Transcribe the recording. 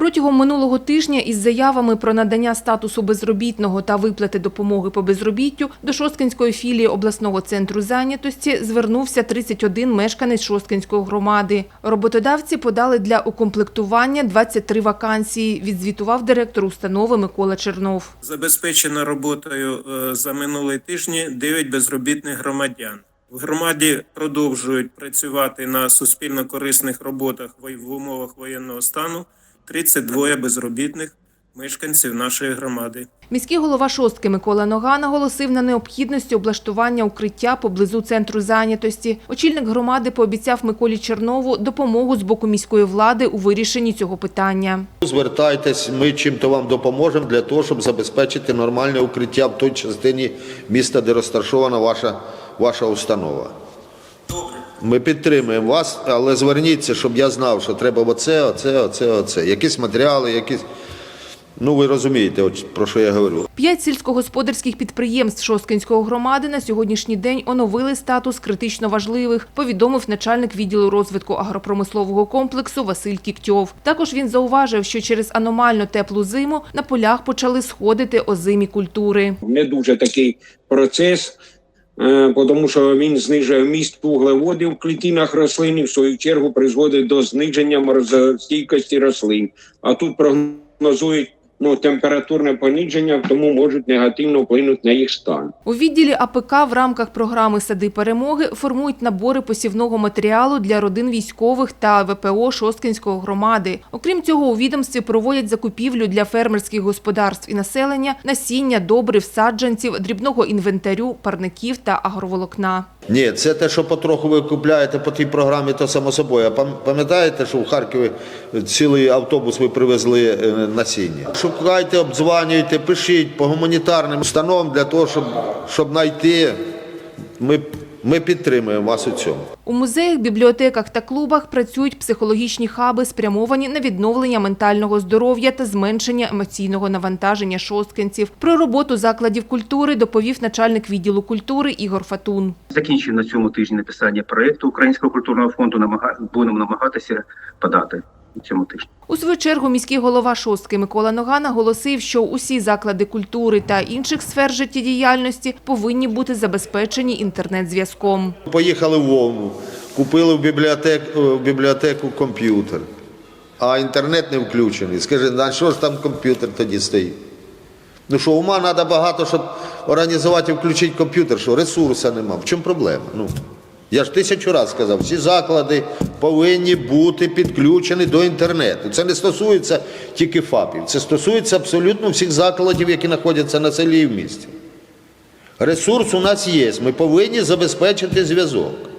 Протягом минулого тижня із заявами про надання статусу безробітного та виплати допомоги по безробіттю до Шосткинської філії обласного центру зайнятості звернувся 31 мешканець Шосткинської громади. Роботодавці подали для укомплектування 23 вакансії, відзвітував директор установи Микола Чернов. Забезпечено роботою е, за минулий тижні 9 безробітних громадян. В громаді продовжують працювати на суспільно корисних роботах в умовах воєнного стану 32 безробітних мешканців нашої громади. Міський голова Шостки Микола Нога наголосив на необхідності облаштування укриття поблизу центру зайнятості. Очільник громади пообіцяв Миколі Чернову допомогу з боку міської влади у вирішенні цього питання. Звертайтесь, ми чим-то вам допоможемо для того, щоб забезпечити нормальне укриття в той частині міста, де розташована ваша, ваша установа. Ми підтримуємо вас, але зверніться, щоб я знав, що треба оце, оце, оце, оце. Якісь матеріали, якісь. Ну, ви розумієте, от про що я говорю. П'ять сільськогосподарських підприємств Шосткинської громади на сьогоднішній день оновили статус критично важливих, повідомив начальник відділу розвитку агропромислового комплексу Василь Кіктьов. Також він зауважив, що через аномально теплу зиму на полях почали сходити озимі культури. не дуже такий процес, тому що він знижує міст вуглеводів в клітинах рослин і в свою чергу призводить до зниження морозостійкості рослин. А тут прогнозують ну, температурне пониження, тому можуть негативно вплинути на їх стан. У відділі АПК в рамках програми Сади перемоги формують набори посівного матеріалу для родин військових та ВПО Шосткинської громади. Окрім цього, у відомстві проводять закупівлю для фермерських господарств і населення насіння, добрив, саджанців, дрібного інвентарю, парників та агроволокна. Ні, це те, що потроху ви купляєте по тій програмі, то само собою. А пам'ятаєте, що в Харкові цілий автобус ви привезли е, насіння? Шукайте, обдзванюйте, пишіть по гуманітарним установам для того, щоб, щоб знайти. Ми, ми підтримуємо вас у цьому. У музеях, бібліотеках та клубах працюють психологічні хаби, спрямовані на відновлення ментального здоров'я та зменшення емоційного навантаження шосткинців. Про роботу закладів культури доповів начальник відділу культури Ігор Фатун. Закінчив на цьому тижні написання проєкту Українського культурного фонду. Намага... Будемо намагатися подати цьому тижні. У свою чергу міський голова Шостки Микола Нога наголосив, що усі заклади культури та інших сфер життєдіяльності повинні бути забезпечені інтернет-зв'язком. Поїхали в Вовну, купили в бібліотеку, в бібліотеку комп'ютер, а інтернет не включений. Скажи, на що ж там комп'ютер тоді стоїть? Ну що, ума треба багато, щоб організувати і включити комп'ютер, що ресурсу нема. В чому проблема? Ну, я ж тисячу разів сказав, всі заклади повинні бути підключені до інтернету. Це не стосується тільки ФАПів, це стосується абсолютно всіх закладів, які знаходяться на селі і в місті. Ресурс у нас є, ми повинні забезпечити зв'язок.